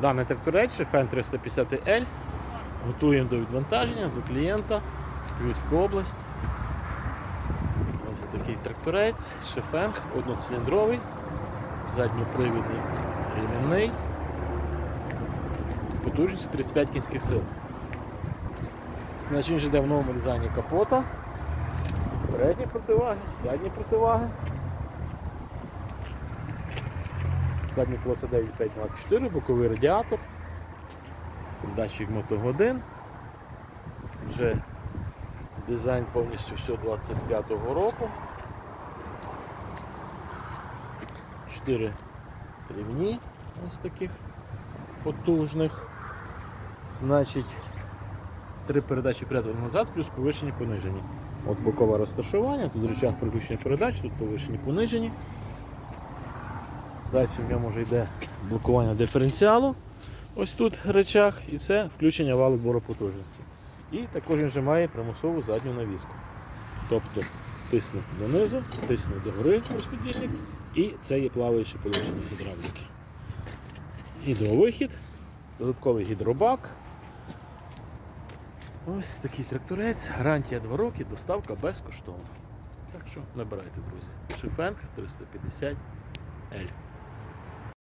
Даний тракторець Шефен 350L. Готуємо до відвантаження до клієнта. Львівська область. Ось такий тракторець, шефенг, одноциліндровий, задньопривідний ремінний. Потужність 35 кінських сил. Значить він йде в новому дизайні капота. Передні противаги, задні противаги. Задні колеса 9524, боковий радіатор, датчик мотогодин. Вже дизайн повністю все 25-го року. 4 рівні ось таких потужних. Значить, три передачі вперед назад, плюс повишені понижені. От бокове розташування, тут рычаг переключення передач, тут повишені понижені. Далі в ньому вже йде блокування диференціалу. Ось тут рычаг, і це включення валу бору потужності. І також він вже має примусову задню навіску. Тобто тисне донизу, тисне догори розподільник, і це є плаваюче положення гідравліки. Гідровихід, додатковий гідробак. Ось такий тракторець, гарантія 2 роки, доставка безкоштовна. Так що набирайте, друзі. Шифенг 350L.